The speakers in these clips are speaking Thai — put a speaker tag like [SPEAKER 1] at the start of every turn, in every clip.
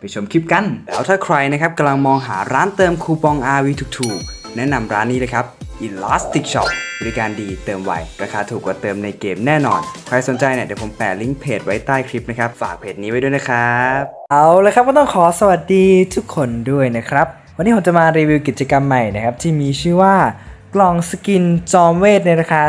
[SPEAKER 1] ไปชมคลิปกัน แล้วถ้าใครนะครับกำลังมองหาร้านเติมคูปอง RV ถูกๆ แนะนำร้านนี้เลยครับ Elastic Shop บริการดีเติมไว ราคาถูกกว่าเติมในเกมแน่นอน ใครสนใจเนี่ยเดี๋ยวผมแปะลิงก์เพจไว้ใต้คลิปนะครับ ฝากเพจนี้ไว้ด้วยนะครับ เอาเลยครับก็ต้องขอสวัสดีทุกคนด้วยนะครับ วันนี้ผมจะมารีวิวกิจกรรมใหม่นะครับ ที่มีชื่อว่ากล่องสกินจอมเวทในราคา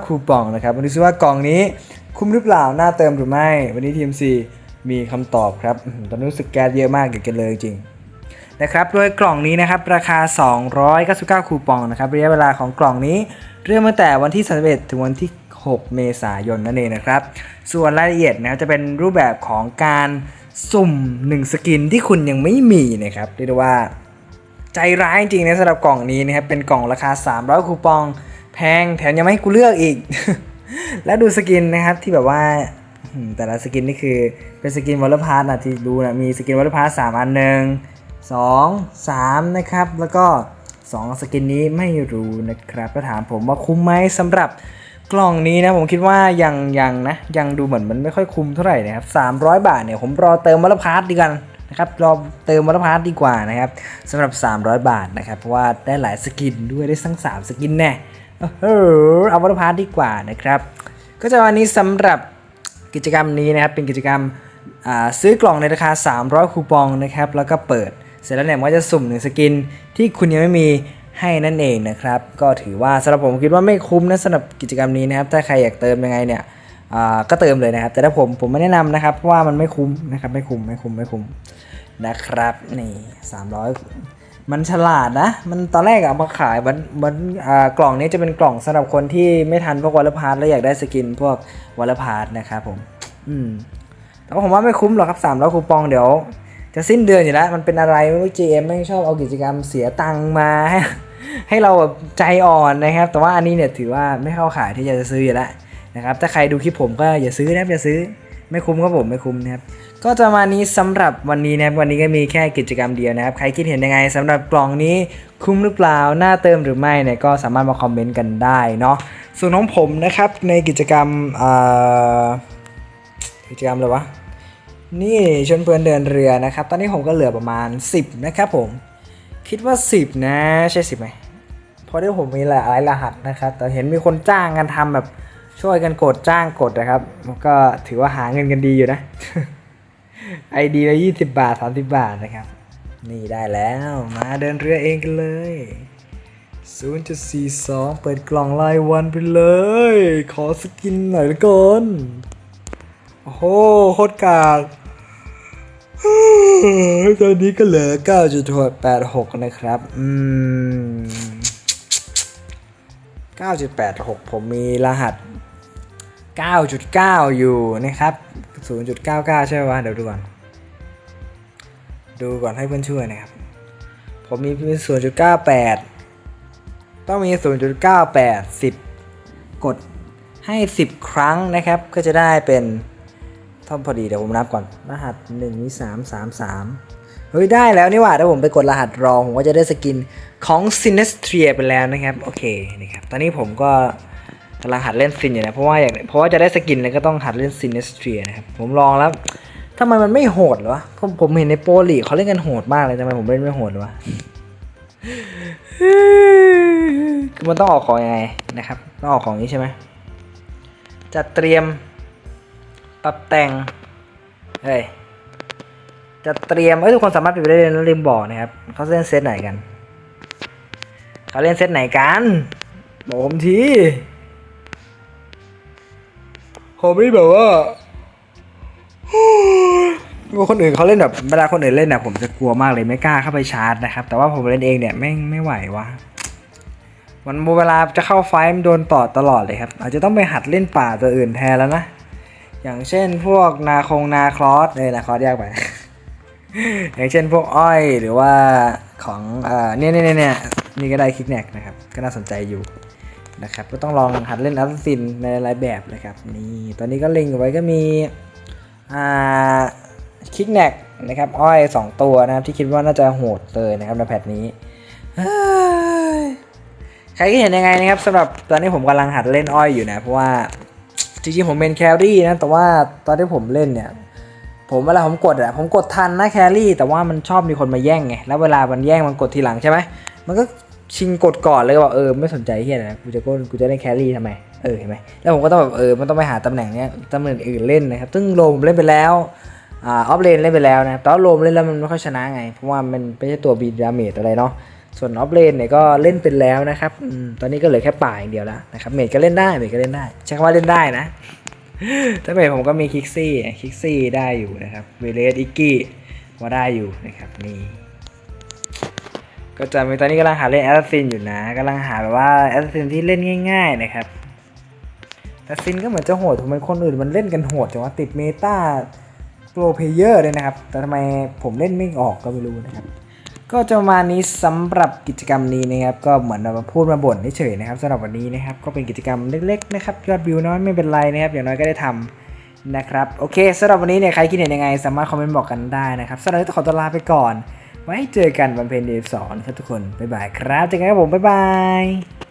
[SPEAKER 1] 299 คูปองนะครับวันนี้ชื่อว่ากล่องนี้คุ้มหรือเปล่าน่าเติมหรือไม่ วันนี้ TMC มี มีคำตอบครับตอนนี้รู้สึกแก๊สเยอะมากอยากจะเลยจริงนะครับโดยกล่องนี้นะครับราคา 299 คูปองนะครับระยะเวลาของกล่องนี้ เริ่มตั้งแต่วันที่31ถึงวันที่ 6 เมษายนนั่นเองนะครับ ส่วนรายละเอียดนะครับจะเป็นรูปแบบของการสุ่ม 1 สกินที่คุณยังไม่มีนะครับเรียกได้ว่าใจร้ายจริงนะสำหรับกล่องนี้นะครับเป็นกล่องราคา 300 คูปอง แพงแถมยังไม่ให้กูเลือกอีก แล้วดูสกินนะครับที่แบบว่า แต่ละสกินนี่คือเป็นสกินวอลเลย์พาร์นะที่ดูนะมีสกินวอลเลย์พาร์สามอันหนึ่งสองสามนะครับ แล้วก็สองสกินนี้ไม่รู้นะครับถ้าถามผมว่าคุ้มไหมสำหรับกล่องนี้นะผมคิดว่ายังยังนะยังดูเหมือนมันไม่ค่อยคุ้มเท่าไหร่นะครับ300 บาทเนี่ยผมรอเติมวอลเลย์พาร์ดีกันนะครับรอเติมวอลเลย์พาร์ดีกว่านะครับสำหรับ 300 บาทนะครับเพราะว่าได้หลายสกินด้วยได้ทั้ง3สกินแน่เออเอาวอลเลย์พาร์ดีกว่านะครับ ก็จะวันนี้สำหรับ กิจกรรมนี้นะครับเป็นกิจกรรมซื้อกล่องในราคา 300 คูปองนะครับแล้วก็เปิด เสร็จแล้วเนี่ยก็จะสุ่มหนึ่งสกินที่คุณยังไม่มีให้นั่นเองนะครับ ก็ถือว่าสำหรับผมคิดว่าไม่คุ้มนะสำหรับกิจกรรมนี้นะครับ ถ้าใครอยากเติมยังไงเนี่ยก็เติมเลยนะครับ แต่ถ้าผมผมไม่แนะนำนะครับเพราะว่ามันไม่คุ้มนะครับไม่คุ้มไม่คุ้มไม่คุ้มนะครับนี่300 มันฉลาดนะ มันตอนแรกอะเอามาขายมันมันอ่ากล่องนี้จะเป็นกล่องสำหรับคนที่ไม่ทันพวกวอลเลพาร์ทแล้วอยากได้สกินพวกวอลเลพาร์ทนะครับผม อืม แต่ว่าผมว่าไม่คุ้มหรอกครับ300คูปองเดี๋ยว จะสิ้นเดือนอยู่แล้ว มันเป็นอะไรไม่รู้ GM ไม่ชอบเอากิจกรรมเสียตังค์มา ให้เราแบบใจอ่อนนะครับ แต่ว่าอันนี้เนี่ยถือว่าไม่เข้าขายที่จะซื้ออยู่แล้วนะครับ ถ้าใครดูคลิปผมก็อย่าซื้อนะอย่าซื้อ ไม่คุ้มครับผมไม่คุ้มนะครับก็จะมานี้สำหรับวันนี้นะครับวันนี้ก็มีแค่กิจกรรมเดียวนะครับใครคิดเห็นยังไงสำหรับกล่องนี้คุ้มหรือเปล่าน่าเติมหรือไม่เนี่ยก็สามารถมาคอมเมนต์กันได้เนาะส่วนของผมนะครับในกิจกรรมอ่ากิจกรรมอะไรวะนี่ชนเพื่อนเดินเรือนะครับ ตอนนี้ผมก็เหลือประมาณ 10 นะครับผม คิดว่า 10 นะ ใช่ 10ไหมเพราะที่ผมมีหลายรหัสนะครับ แต่เห็นมีคนจ้างกันทำแบบ ช่วยกันกดจ้างกดนะครับ ก็ถือว่าหาเงินกันดีอยู่นะไอดีละ20บบาท30บาทนะครับ นี่ได้แล้วมาเดินเรือเองกันเลย 0.42 เปิดกล่องรายวันไปเลย ขอสกินหน่อยละก่อนโอ้โหโคตรกากตอนนี้ก็เหลือ 9.86 นะครับ อืม 9.86 ผมมีรหัส 9.9 อยู่นะครับ 0.99 ใช่ไหมวะ เดี๋ยวดูก่อน ดูก่อนให้เพื่อนช่วยนะครับ ผมมีเป็น 0.98 ต้องมี 0.98 10 กดให้ 10 ครั้งนะครับ ก็จะได้เป็นท่าพอดีเดี๋ยวผมนับก่อน รหัส1มี3 3 3 เฮ้ย ได้แล้วนี่หว่าถ้าผมไปกดรหัสรองผมก็จะได้สกินของ Sinestria ไปแล้วนะครับ โอเคนะครับ ตอนนี้ผมก็ กำลังหัดเล่นซินอยู่นะเพราะว่าอยากเพราะว่าจะได้สกินเลยก็ต้องหัดเล่น Sinestria นะครับผมลองแล้วทำไมมันไม่โหดเหรอวะผมผมเห็นในโปรลีเขาเล่นกันโหดมากเลยทำไมผมเล่นไม่โหดวะคือมันต้องออกของยังไงนะครับต้องออกของนี้ใช่ไหมจัดเตรียมปรับแต่งเฮ้ยจัดเตรียมเอ้ยทุกคนสามารถไปได้เลยนะลืมบอกนะครับเขาเล่นเซตไหนกันเขาเล่นเซตไหนกันบอกผมที ผมนี่แบบว่าว่าคนอื่นเขาเล่นแบบเวลาคนอื่นเล่นน่ะผมจะกลัวมากเลยไม่กล้าเข้าไปชาร์จนะครับ แต่ว่าผมเล่นเองเนี่ยไม่ไม่ไหววะมันเวลาจะเข้าไฟมันโดนต่อตลอดเลยครับ อาจจะต้องไปหัดเล่นป่าตัวอื่นแทนแล้วนะ อย่างเช่นพวกนาคงนาคลอสเลยนาคลอสยากไป อย่างเช่นพวกอ้อยหรือว่าของเอ่อเนี่ยเนี่ยเนี่ยเนี่ยนี่ก็ได้คิกแนกนะครับ ก็น่าสนใจอยู่ นะครับ ก็ต้องลองหัดเล่นอัลซินในหลายแบบนะครับนี่ตอนนี้ก็เล็งเอาไว้ก็มีอ่าคิกแนกนะครับอ้อย 2 ตัวนะครับที่คิดว่าน่าจะโหดเลยนะครับในแพทนี้ใครคิดเห็นยังไงนะครับสำหรับตอนนี้ผมกำลังหัดเล่นอ้อยอยู่นะเพราะว่าจริงๆผมเป็นแครี่นะแต่ว่าตอนที่ผมเล่นเนี่ยผมเวลาผมกดอะผมกดทันนะแครี่แต่ว่ามันชอบมีคนมาแย่งไงแล้วเวลามันแย่งมันกดทีหลังใช่ไหมมันก็ ชิงกดก่อนเลยว่าเออไม่สนใจเฮียนะกูจะก้นกูจะเล่นแครี่ทำไมเออเห็นไหมแล้วผมก็ต้องแบบเออมันต้องไปหาตำแหน่งเนี้ยตำแหน่งอื่นเล่นนะครับซึ่งโลมเล่นไปแล้วอ่าออฟเลนเล่นไปแล้วนะครับแต่ว่าโลมเล่นแล้วมันไม่ค่อยชนะไงเพราะว่ามันไม่ใช่ตัวบีดาเมจอะไรเนาะส่วนออฟเลนเนี่ยก็เล่นเป็นแล้วนะครับอืมตอนนี้ก็เหลือแค่ป่าอย่างเดียวแล้วนะครับเมจก็เล่นได้เมจก็เล่นได้ใช้คำว่าเล่นได้นะถ้าเมจผมก็มีคิกซี่คิกซี่ได้อยู่นะครับเวเลสอิกกี้ก็ได้อยู่นะครับนี่ ก็จะมีตอนนี้กำลังหาเล่นแอสซินอยู่นะกำลังหาแบบว่าแอสซินที่เล่นง่าย ๆ นะครับแอสซินก็เหมือนจะโหดทำไมคนอื่นมันเล่นกันโหดจังวะติดเมตาโปรเพเยอร์เลยนะครับ แต่ทำไมผมเล่นไม่ออกก็ไม่รู้นะครับ ก็จะมานี้สำหรับกิจกรรมนี้นะครับ ก็เหมือนเรามาพูดมาบ่นเฉยๆนะครับสำหรับวันนี้นะครับ ก็เป็นกิจกรรมเล็กๆนะครับยอดวิวน้อยไม่เป็นไรนะครับ อย่างน้อยก็ได้ทำนะครับ โอเคสำหรับวันนี้เนี่ยใครคิดเห็นยังไง สามารถคอมเมนต์บอกกันได้นะครับสำหรับวันนี้ต้องขอตัวลาไปก่อน ไว้เจอกันวันเพลงเดย์สอนครับทุกคน บ๊ายบายครับเจอกันครับผม บ๊ายบาย